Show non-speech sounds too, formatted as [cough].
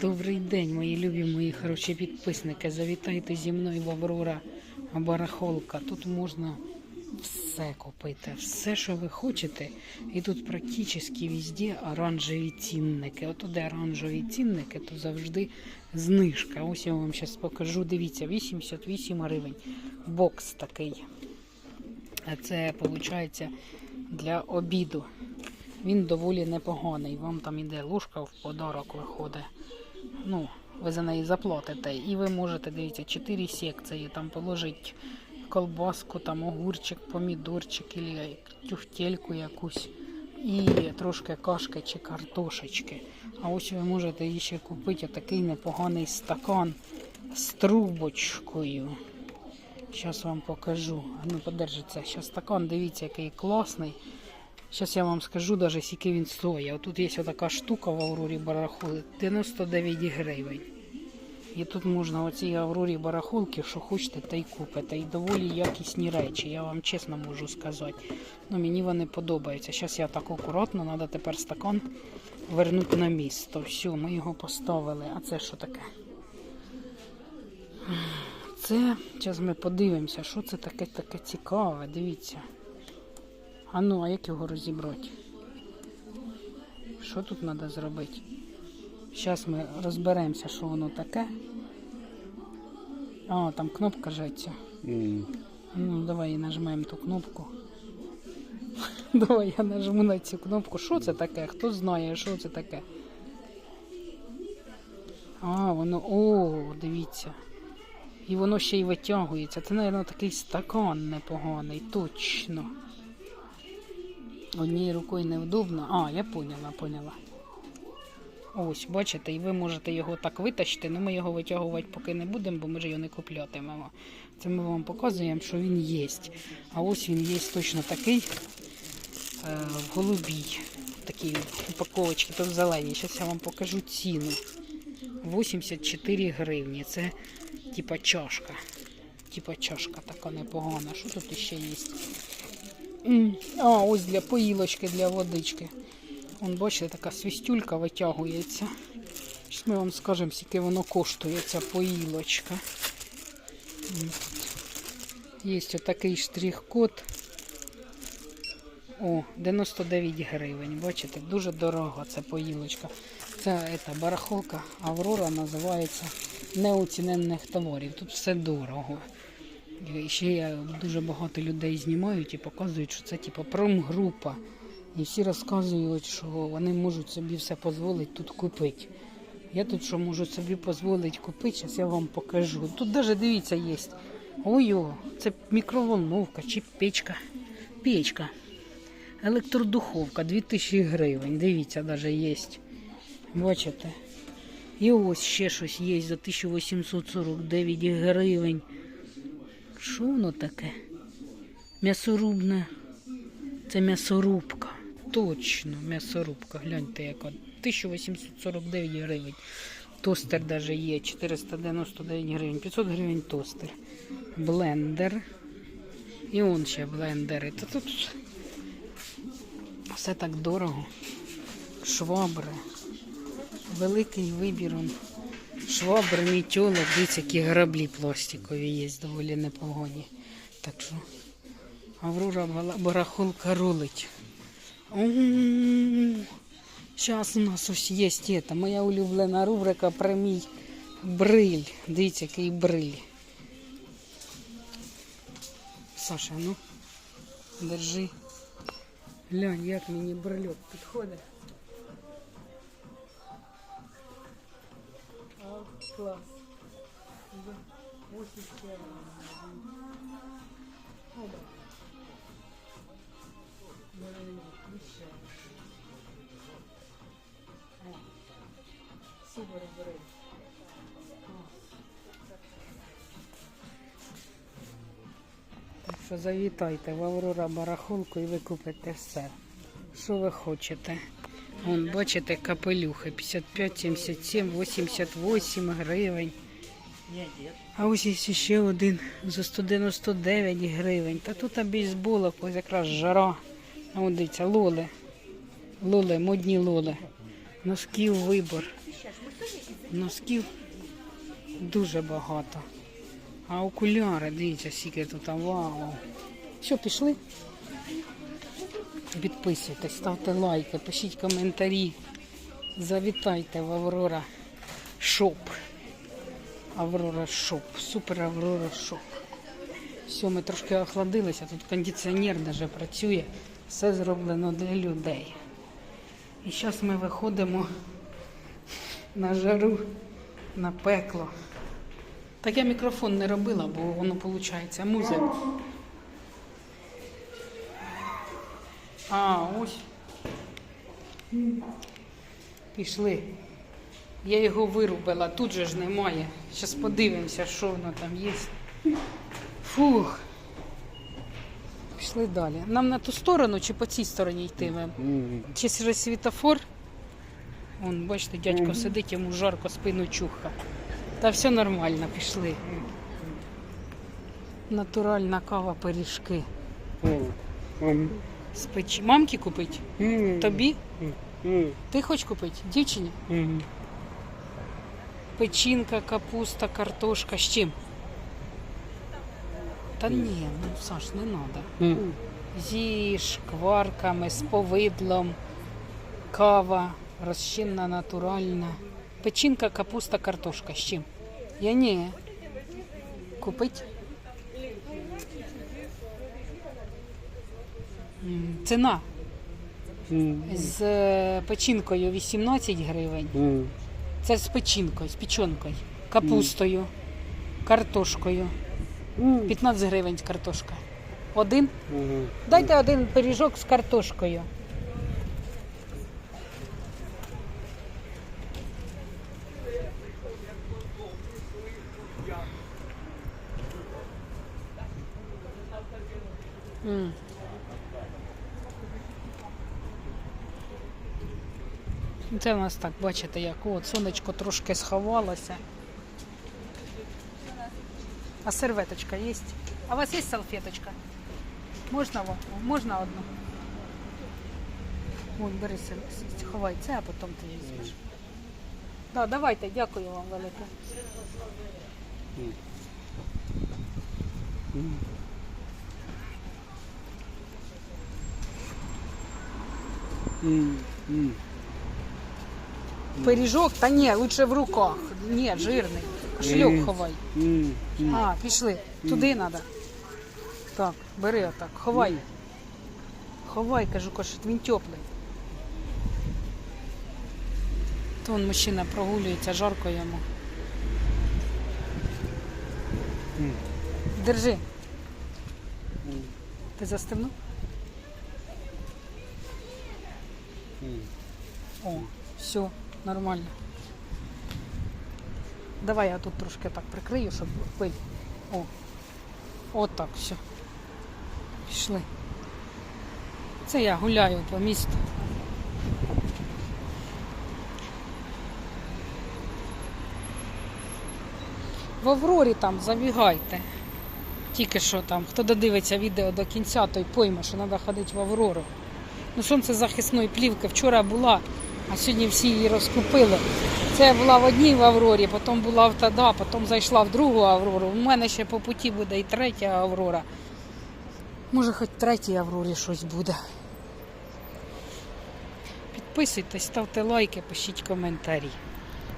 Добрий день, мої любі, мої хороші підписники. Завітайте зі мною в Аврора Барахолка. Тут можна все купити, все, що ви хочете. І тут практично везде оранжеві цінники. От де оранжеві цінники, то завжди знижка. Ось я вам зараз покажу. Дивіться, 88 гривень. Бокс такий. А це виходить для обіду. Він доволі непоганий. Вам там іде ложка в подарок виходить. Ну, ви за неї заплатите. І ви можете, дивіться, 4 секції, там положити колбаску, там огурчик, помідорчик, і тюфтельку якусь. І трошки кашки чи картошечки. А ось ви можете ще купити такий непоганий стакан з трубочкою. Зараз вам покажу. Ну, подержиться. Зараз стакан, дивіться, який класний. Зараз я вам скажу, навіть скільки він стоїть. Отут є така штука в Аврорі барахоли 99 гривень. І тут можна оцій Аврорі барахолки, що хочете, та й купите. І доволі якісні речі, я вам чесно можу сказати. Ну, мені вони подобаються. Зараз я так акуратно, треба тепер стакан вернути на місто. Все, ми його поставили. А це що таке? Це, зараз ми подивимося, що це таке таке цікаве. Дивіться. А ну, а як його розібрати? Що тут треба зробити? Зараз ми розберемося, що воно таке. А, там кнопка жеться. М. Ну, давай нажмемо ту кнопку. [laughs] Давай я нажму на цю кнопку. Що це таке? Хто знає, що це таке? А, воно. О, дивіться. І воно ще й витягується. Це, мабуть, такий стакан непоганий, точно. Однією рукою невдобно. А, я поняла, поняла. Ось, бачите, і ви можете його так витащити, але ми його витягувати поки не будемо, бо ми ж його не куплятимемо. Це ми вам показуємо, що він є. А ось він є точно такий е, голубій. Такі упаковочки, то в зеленій. Зараз я вам покажу ціну. 84 гривні. Це типа чашка. Типа чашка така непогана. Що тут ще є? А, ось для поїлочки, для водички. Вон, бачите, така свістюлька витягується. Щось ми вам скажемо, скільки воно коштує, ця поїлочка. Є отакий штрих-код. О, 99 гривень. Бачите, дуже дорога ця поїлочка. Це ета, барахолка Аврора називається неоціненних товарів. Тут все дорого. І ще дуже багато людей знімають і показують, що це типу промгрупа. І всі розказують, що вони можуть собі все дозволити тут купити. Я тут що можу собі дозволити купити, зараз я вам покажу. Тут навіть дивіться є. Ой, о, це мікроволновка чи печка. Печка. Електродуховка 2000 гривень. Дивіться, навіть є. Бачите? І ось ще щось є за 1849 гривень. Що воно таке? М'ясорубне. Це м'ясорубка. Точно, м'ясорубка. Гляньте, яка. 1849 гривень. Тостер даже є. 499 гривень. 500 гривень тостер. Блендер. І он ще блендери. Та тут все так дорого. Швабри. Великий вибір. Швабр, мітьолок, дивіться, які граблі пластикові є, доволі непогані. Так що Аврора барахолка рулить. Зараз у нас ось є це, моя улюблена рубрика про мій бриль. Дивіться, який бриль. Саша, ну, держи. Глянь, як мені брильок підходить. Супер бери. Так що завітайте в Аврора барахолку і ви купите все. Що ви хочете? Вон, бачите, капелюхи 55, 77, 88 гривень. А ось є ще один за 199 гривень. Та тут бейсболок, ось якраз жара. А от дивіться, лоли. Лоли, модні лоли. Носків вибор. Носків дуже багато. А окуляри, дивіться, скільки тут, вау. Що, пішли? Підписуйтесь, ставте лайки, пишіть коментарі. Завітайте в Аврора Шоп. Аврора Шоп. Супер Аврора Шоп. Все, ми трошки охладилися, тут кондиціонер даже працює. Все зроблено для людей. І зараз ми виходимо на жару, на пекло. Так я мікрофон не робила, бо воно виходить музик. А, ось. Пішли. Я його вирубила, тут же ж немає. Зараз подивимося, що воно там є. Фух. Пішли далі. Нам на ту сторону чи по цій стороні йти? ми? Чи ж світофор? Вон, бачите, дядько сидить, йому жарко спину чуха. Та все нормально, пішли. Натуральна кава, пиріжки. З печі. Мамки купить? Тобі? Ти хочеш купити? Дівчині? Печінка, капуста, картошка. З чим? Та ні, ну Саш, не треба. Зі шкварками, з повидлом, кава, розчинна, натуральна. Печінка, капуста, картошка. З чим? Я ні. Купить? Ціна з е, печінкою 18 гривень. Це з печінкою, з печінкою, капустою, картошкою. 15 гривень картошка. Один? Дайте один пиріжок з картошкою. М. Це у нас так, бачите, як от сонечко трошки сховалося. А серветочка є? А у вас є салфеточка? Можна? Можна одну? Ой, бери ховай це, а потім ти візьмеш. Да, давайте, дякую вам велике. Пиріжок, та ні, лучше в руках. Ні, жирний. Кошельок ховай. А, пішли. Туди треба. Так, бери отак. Ховай. Ховай, кажу, кошель, він теплий. То он мужчина прогулюється, жарко йому. Держи. Ти застебнув? О, все, нормально. Давай я тут трошки так прикрию, щоб пиль. О, от так, все. Пішли. Це я гуляю по місту. В Аврорі там забігайте. Тільки що там, хто додивиться відео до кінця, той пойме, що треба ходити в Аврору. Ну, сонцезахисної плівки вчора була, а сьогодні всі її розкупили. Це була в одній в Аврорі, потім була в Тада, потім зайшла в другу Аврору. У мене ще по путі буде і третя Аврора. Може, хоч в третій Аврорі щось буде. Підписуйтесь, ставте лайки, пишіть коментарі.